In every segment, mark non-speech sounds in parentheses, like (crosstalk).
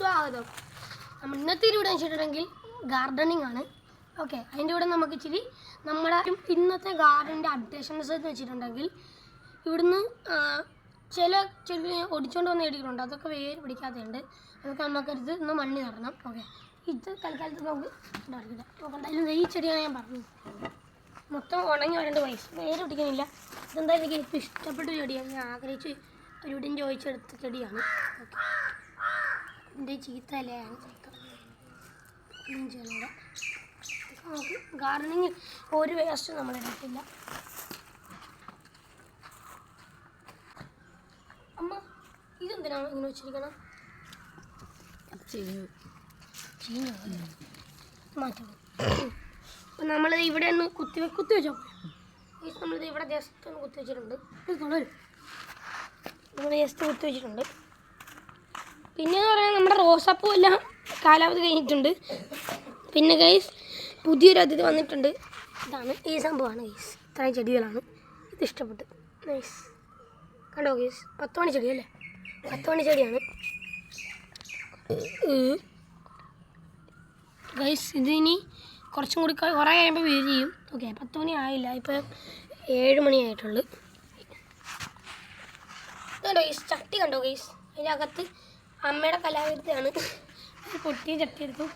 സ്വാഗതം. നമ്മൾ ഇന്നത്തെ ഒരു വീഡിയോ വെച്ചിട്ടുണ്ടെങ്കിൽ ഗാർഡനിങ് ആണ്. ഓക്കെ അതിന്റെ കൂടെ നമുക്ക് ഇച്ചിരി നമ്മുടെ ഇന്നത്തെ ഗാർഡന്റെ അപ്ഡേഷൻസ് എന്ന് വെച്ചിട്ടുണ്ടെങ്കിൽ ഇവിടുന്ന് ചില ചെടി ഒടിച്ചുകൊണ്ട് വന്ന് ചെടികളുണ്ട് അതൊക്കെ വേര് പിടിക്കാത്തതുണ്ട്. അതൊക്കെ നമുക്കടുത്ത് ഇന്ന് മണ്ണി നടണം. ഓക്കെ ഇത് തൽക്കാലത്ത് നമുക്ക് ഉണ്ടാക്കില്ല നമുക്ക് എന്തായാലും ഈ ചെടിയാണ് ഞാൻ പറഞ്ഞത്. മൊത്തം ഉണങ്ങി വരേണ്ട വയസ്സ് വേര് പിടിക്കുന്നില്ല ഇതെന്തായാലും എനിക്ക് ഏറ്റവും ഇഷ്ടപ്പെട്ട ചെടിയാണ് ഞാൻ ആഗ്രഹിച്ച് ഒരുവിടെയും ചോദിച്ചെടുത്ത ചെടിയാണ്. ഓക്കെ എന്റെ ചീത്ത ഒന്നും ഇതൊക്കെ നമുക്ക് ഗാർഡനിങ് ഒരു വേസ്റ്റ് നമ്മൾ എടുക്കില്ല അമ്മ ഇതെന്തിനാണ് ഇങ്ങനെ വെച്ചിരിക്കണം? ചീഞ്ഞ അപ്പം നമ്മൾ ഇവിടെ ഒന്ന് കുത്തി കുത്തി വെച്ചോ. നമ്മളിത് ഇവിടെ ജസ്റ്റ് ഒന്ന് കുത്തി വെച്ചിട്ടുണ്ട്. നമ്മൾ ജസ്റ്റ് കുത്തി വെച്ചിട്ടുണ്ട്. പിന്നെന്ന് പറഞ്ഞാൽ നമ്മുടെ റോസാപ്പൂ എല്ലാം കാലാവധി കഴിഞ്ഞിട്ടുണ്ട്. പിന്നെ ഗൈസ് പുതിയൊരു അതിഥി വന്നിട്ടുണ്ട്. ഇതാണ് ഈ സംഭവമാണ് ഗൈസ് ഇത്രയും ചെടികളാണ്. ഇത് ഇഷ്ടപ്പെട്ടു. നൈസ് കണ്ടോ ഗൈസ് പത്ത് മണി ചെടിയല്ലേ പത്ത് മണി ചെടിയാണ് ഗൈസ് ഇതിനി കുറച്ചും കൂടി കുറേ കഴിയുമ്പോൾ വീട് ചെയ്യും. ഓക്കെ പത്ത് മണി ആയില്ല. ഇപ്പം ഏഴ് മണി കണ്ടോ ഗൈസ് ചട്ടി കണ്ടോ ഗൈസ് അതിന്റെ അകത്ത് അമ്മയുടെ കലാകൃതിയാണ് കുട്ടിയും ചട്ടി എടുത്തു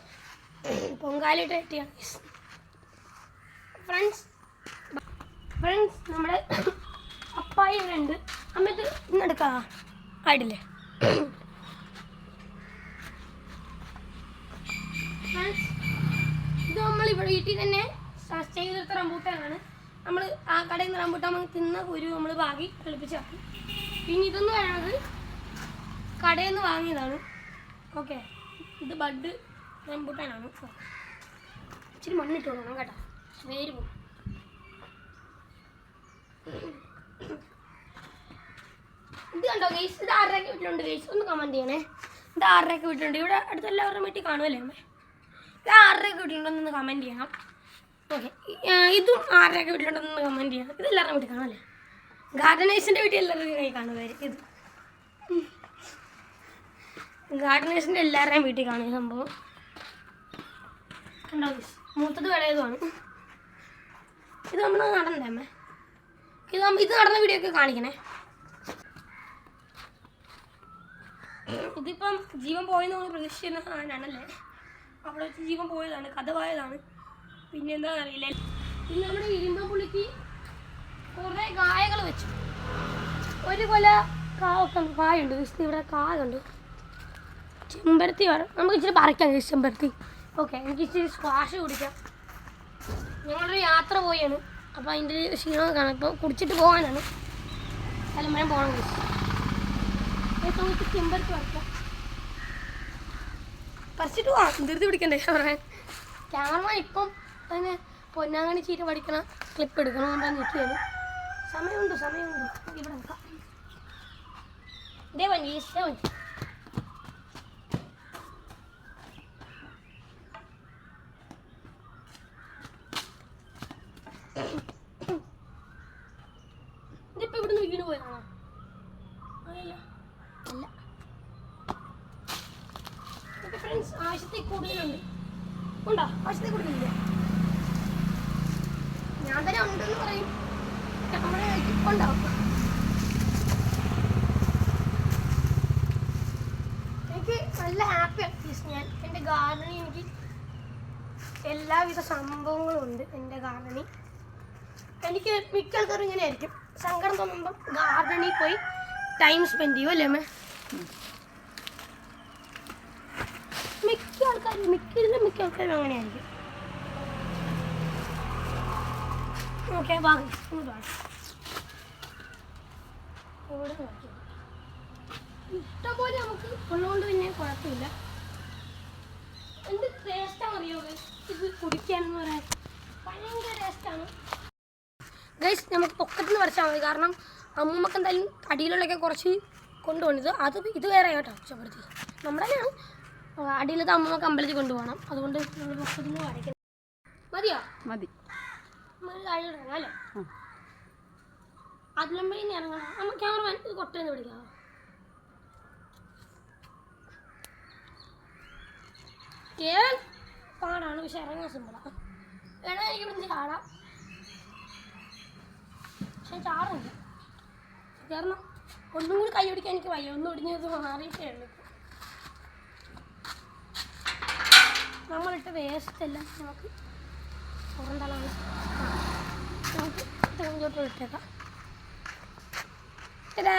പൊങ്കാലിട്ട ചട്ടിയാണ്. ഫ്രണ്ട്സ് ഫ്രണ്ട്സ് നമ്മുടെ അപ്പായി ഉണ്ട് അമ്മ ഇത് ഇന്നെടുക്കാ ആയിട്ടില്ലേ? ഫ്രണ്ട്സ് ഇത് നമ്മൾ ഇവിടെ വീട്ടിൽ തന്നെ ചെയ്തെടുത്ത റംബൂട്ടാനാണ്. നമ്മൾ ആ കടയിൽ നിന്ന് റംബൂട്ടാൻ തിന്ന കുരു നമ്മൾ ബാക്കി കളിപ്പിച്ചാക്കും പിന്നെ ഇതൊന്നും പറയുന്നത് കടയിൽ നിന്ന് വാങ്ങിയതാണ്. ഓക്കെ ഇത് ബഡ് റംബൂട്ടാനാണ് ഇച്ചിരി മണ്ണിട്ട് കൊടുക്കണം കേട്ടോ. വേര് പോകും ഇത് കണ്ടോ ഗേസ് ഇത് ആരുടെയൊക്കെ വീട്ടിലുണ്ട് ഗേസ് ഒന്ന് കമന്റ് ചെയ്യണേ. ഇത് ആരുടെയൊക്കെ വീട്ടിലുണ്ട്? ഇവിടെ അടുത്ത എല്ലാവരുടെ വീട്ടിൽ കാണുമല്ലേ അമ്മേ? ഇത് ആരുടെയൊക്കെ വീട്ടിലുണ്ടെന്ന് കമന്റ് ചെയ്യണം. ഓക്കെ ഇതും ആരുടെയൊക്കെ വീട്ടിലുണ്ടെന്ന് കമന്റ് ചെയ്യണം. ഇത് എല്ലാവരുടെ വീട്ടിൽ കാണുമല്ലേ ഗാർഡനേഴ്സിന്റെ വീട്ടിൽ എല്ലാവരുടെയും കൈ കാണുമായിരിക്കും ഇത്. ഗാർഡനേഴ്സിന്റെ എല്ലാവരുടെയും വീട്ടിൽ കാണും ഈ സംഭവം? മൂത്തത് വിളയതുമാണ് ഇത് നമ്മൾ നടണ്ടേ അമ്മേ. ഇത് നമ്മൾ ഇത് നടന്ന വീഡിയോ ഒക്കെ കാണിക്കണേ. ഇതിപ്പം ജീവൻ പോയെന്ന് നമ്മൾ പ്രതീക്ഷിക്കുന്ന സാധനമാണല്ലേ? അവിടെ വെച്ച് ജീവൻ പോയതാണ് കഥ പോയതാണ്. പിന്നെ എന്താ അറിയില്ല. ഇത് നമ്മുടെ ഇരുമ്പ പുള്ളിക്ക് കുറേ കായകൾ വെച്ചു. ഒരു കൊല കായൊക്കെ കായുണ്ട് വിഷ്ണു ഇവിടെ കായ കണ്ടു. ചെമ്പരത്തി വേണം നമുക്ക് ഇച്ചിരി പറിക്കാം ചെമ്പരത്തി. ഓക്കെ എനിക്ക് ഇച്ചിരി സ്ക്വാഷ് കുടിക്കാം. ഞങ്ങളൊരു യാത്ര പോയാണ്. അപ്പോൾ അതിന്റെ ക്ഷീണമൊക്കെ കാണാം. ഇപ്പോൾ കുടിച്ചിട്ട് പോകാനാണ്. തലമരം പോകണം നമുക്ക് ചെമ്പരത്തി പറിക്കാം. പറിച്ചിട്ട് പോവാം. ധൃതി പിടിക്കണ്ടേ? പറയാൻ ക്യാമറമാൻ ഇപ്പം അതിന് പൊന്നാങ്ങണി ചീര പഠിക്കണം ക്ലിപ്പ് എടുക്കണം എന്താ നിൽക്കുകയാണ് സമയമുണ്ട് സമയമുണ്ട്. ഇവിടെ ഇതേ വണ്ടി ഇഷ്ടം വണ്ടി. ഇതിപ്പോ ഇവിടുന്ന് വീണ് പോയതാണോ അല്ല അല്ല. ഇതൊക്കെ ഫ്രണ്ട്സ് ആവശ്യത്തിൽ കൂടുതലുണ്ട്. ഉണ്ടോ? ആവശ്യത്തിൽ കൂടുതലില്ല? ഞാൻ തന്നെ ഉണ്ടെന്ന് പറയും. എനിക്ക് നല്ല ഹാപ്പിയാണ് ഞാൻ എന്റെ ഗാർഡനിൽ എനിക്ക് എല്ലാവിധ സംഭവങ്ങളും ഉണ്ട് എന്റെ ഗാർഡനിൽ എനിക്ക് മിക്ക ആൾക്കാരും ഇങ്ങനെ ആയിരിക്കും. സങ്കടം തോന്നുമ്പോൾ ഗാർഡനിൽ പോയി ടൈം സ്പെൻഡ് ചെയ്യും അല്ലേ അമ്മേ? മിക്ക ആൾക്കാരും മിക്ക മിക്ക ആൾക്കാരും അങ്ങനെയായിരിക്കും ഓക്കെ വാങ്ങി ഇഷ്ടംപോലെ നമുക്ക് ഉള്ളതുകൊണ്ട് പിന്നെ കുഴപ്പമില്ല. എന്ത് ടേസ്റ്റാണ് അറിയോ guys? ഇത് കുടിക്കാനെന്ന് പറയാൻ ഭയങ്കര ടേസ്റ്റാണ് ഗൈസ് നമുക്ക് പൊക്കറ്റിൽ വരച്ചാൽ മതി. കാരണം അമ്മമ്മക്ക് എന്തായാലും അടിയിലുള്ളൊക്കെ കുറച്ച് കൊണ്ടുപോകണത് അത് ഇത് വേറെ കേട്ടോ ചപ്പരത്തി നമ്മുടെ തന്നെയാണ് അടിയിലത്തെ അമ്മൂമ്മക്ക് അമ്പലത്തിൽ കൊണ്ടുപോകണം. അതുകൊണ്ട് നമ്മൾ പൊക്കറ്റിൽ വരയ്ക്കണം. മതിയോ? മതി. അല്ലേ? അതിലുമ്പോഴേ ഇറങ്ങണം. നമ്മൾ ക്യാമറമാൻ ഇത് കൊട്ടയെന്ന് വിളിക്കാം. കേൾ? പാടാണ് പക്ഷെ ഇറങ്ങാൻ സിമ്പിളാണ് എടാ ഇവിടെ കാണാം പക്ഷെ ചാറില്ല കാരണം ഒന്നും കൂടി കൈ പിടിക്കാൻ എനിക്ക് വയ്യ. ഒന്നും ഒടിഞ്ഞത് മാറിയിട്ടേ ഉള്ളൂ. നമ്മളിട്ട് വേസ്റ്റ് എല്ലാം നമുക്ക് പുറന്തളാണ് നമുക്ക് തെങ്ങോട്ട് ഇട്ടേക്കാം. ഇതാ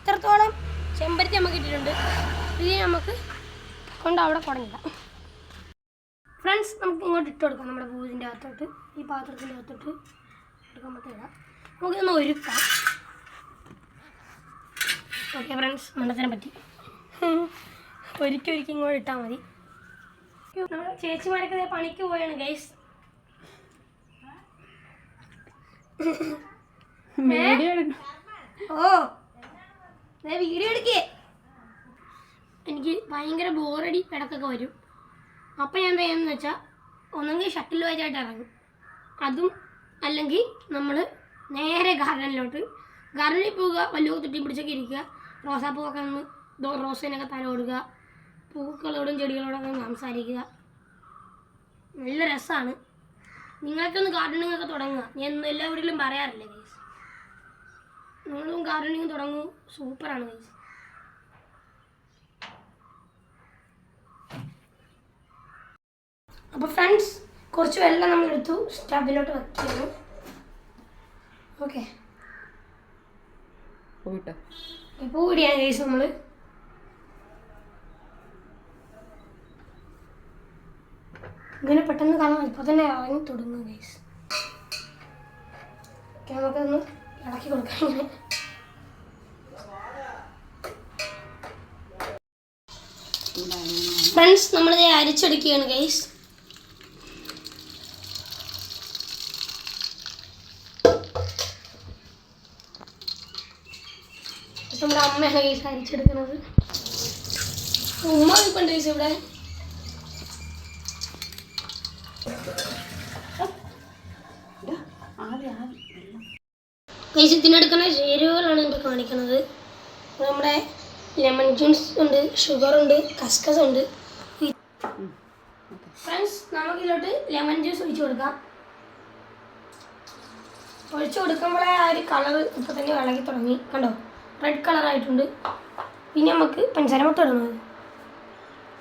ഇത്രത്തോളം ചെമ്പരത്തി നമുക്ക് ഇട്ടിട്ടുണ്ട് ഇത് നമുക്ക് കൊണ്ട് അവിടെ കുടഞ്ഞിടാം. ഫ്രണ്ട്സ് നമുക്ക് ഇങ്ങോട്ട് ഇട്ട് കൊടുക്കാം നമ്മുടെ പൂവിന്റെ അകത്തോട്ട് ഈ പാത്രത്തിന്റെ അകത്തോട്ട്. ഇടാം. നമുക്കിതൊന്ന് ഒരുക്കാം. ഓക്കെ ഫ്രണ്ട്സ് മണ്ടത്തിനെ പറ്റി. ഒരുക്കി ഒരുക്കി ഇങ്ങോട്ട് ഇട്ടാൽ മതി. നമ്മുടെ ചേച്ചിമാരൊക്കെ പണിക്ക് പോയാണ് ഗൈസ് (laughs) ഓ. വീഡിയോ എടുക്കേ. എനിക്ക് ഭയങ്കര ബോറടി ഇടക്കൊക്കെ വരും. അപ്പം ഞാൻ എന്താ ചെയ്യുന്നത് വെച്ചാൽ ഒന്നെങ്കിൽ ഷട്ടിൽ വായിച്ചായിട്ട് ഇറങ്ങും. അതും അല്ലെങ്കിൽ നമ്മൾ നേരെ ഗാർഡനിലോട്ട്. ഗാർഡനിൽ പോവുക വലിയ തുട്ടി പിടിച്ചൊക്കെ ഇരിക്കുക. റോസാപ്പൂവൊക്കെ ഒന്ന് റോസിനൊക്കെ തലോടുക പൂക്കളോടും ചെടികളോടൊക്കെ സംസാരിക്കുക. നല്ല രസമാണ് നിങ്ങളൊക്കെ ഒന്ന് ഗാർഡനിങ് ഒക്കെ തുടങ്ങുക. ഞാൻ എല്ലാ വീട്ടിലും പറയാറില്ല ഗൈസ് നിങ്ങളും ഗാർഡനിങ് തുടങ്ങൂ. സൂപ്പറാണ് ഗൈസ് അപ്പോൾ ഫ്രണ്ട്സ് കുറച്ച് വെള്ളം നമ്മൾ എടുത്തു സ്റ്റബിലോട്ട് വെക്കുന്നു ഓക്കെ. ഇപ്പോൾ കൂടിയാ കേസ് നമ്മൾ ഇങ്ങനെ പെട്ടെന്ന് കാണാൻ ഇപ്പോൾ തന്നെ ഇറങ്ങി തുടങ്ങും കേസ് നമുക്കൊന്ന് ഇളക്കി കൊടുക്കാം ഇങ്ങനെ. ഫ്രണ്ട്സ് നമ്മളിത് അരിച്ചെടുക്കുകയാണ് ഗൈസ് നമ്മുടെ അമ്മയാണ് ഈ അരിച്ചെടുക്കുന്നത് ഉമ്മ ഇപ്പം ഇവിടെ. ഗൈസ് ഇതിനെടുക്കുന്ന ചേരുവകളാണ് എനിക്ക് കാണിക്കുന്നത് നമ്മുടെ ലെമൺ ജ്യൂസ് ഉണ്ട് ഷുഗർ ഉണ്ട് കസ്കസ് ഉണ്ട്. ഫ്രണ്ട്സ് നമുക്കിതിലോട്ട് ലെമൺ ജ്യൂസ് ഒഴിച്ചു കൊടുക്കാം. ഒഴിച്ചു കൊടുക്കുമ്പോഴേ ആ ഒരു കളർ ഇപ്പം തന്നെ വിളകി തുടങ്ങി. കണ്ടോ? റെഡ് കളറായിട്ടുണ്ട് ഇനി നമുക്ക് പഞ്ചസാര മൊത്തം ഇടുന്നത്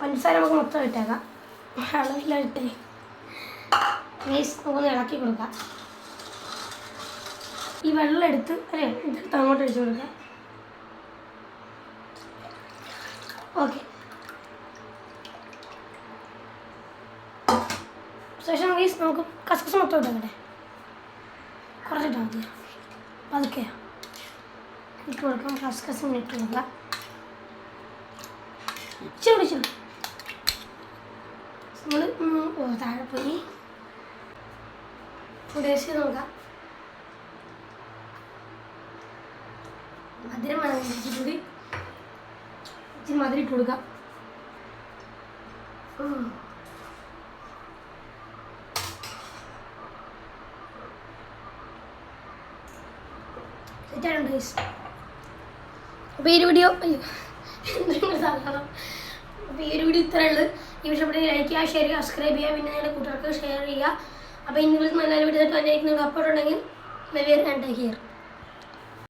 പഞ്ചസാര നമുക്ക് മൊത്തം ഇട്ടേക്കാം. അളവില്ല ഇട്ടേ പ്ലീസ് നമുക്കൊന്ന് ഇളക്കി കൊടുക്കാം ഈ വെള്ളം എടുത്ത് അല്ലേ ഇതെടുത്ത് അങ്ങോട്ട് ഒഴിച്ചു കൊടുക്കാം ഓക്കെ ശേഷം ഗൈസ് നമുക്ക് കസകസ് മൊത്തം ഇട്ടേക്കട്ടെ. കുറച്ചിട്ടാൽ മതി പതുക്കെ ഇട്ട് കൊടുക്കാം കസകസ് ഇങ്ങനെ ഇട്ട് കൊടുക്കാം ഇച്ചിരി ഇച്ചിരി നമ്മൾ താഴെ പോയി. ടേസ്റ്റ് നോക്കാം. മധുരം വേണം ഇച്ചിരി മധുരം ഇട്ട് കൊടുക്കാം. സെറ്റാണ് ടേസ്റ്റ് അപ്പോൾ ഈ വീഡിയോ അയ്യോ. അപ്പോൾ ഈ ഒരു വീഡിയോ ഇത്ര ഉള്ളൂ. ഈ ഇഷ്ടപ്പെട്ടെങ്കിൽ ലൈക്ക് ചെയ്യുക ഷെയർ ചെയ്യുക സബ്സ്ക്രൈബ് ചെയ്യുക പിന്നെ നിങ്ങളുടെ കൂട്ടുകാർക്ക് ഷെയർ ചെയ്യുക. അപ്പോൾ ഇനി നല്ലൊരു വീഡിയോ തന്നെ അപ്പോഴുണ്ടെങ്കിൽ വെവ്വേറെ കണ്ടേ ഹിയർ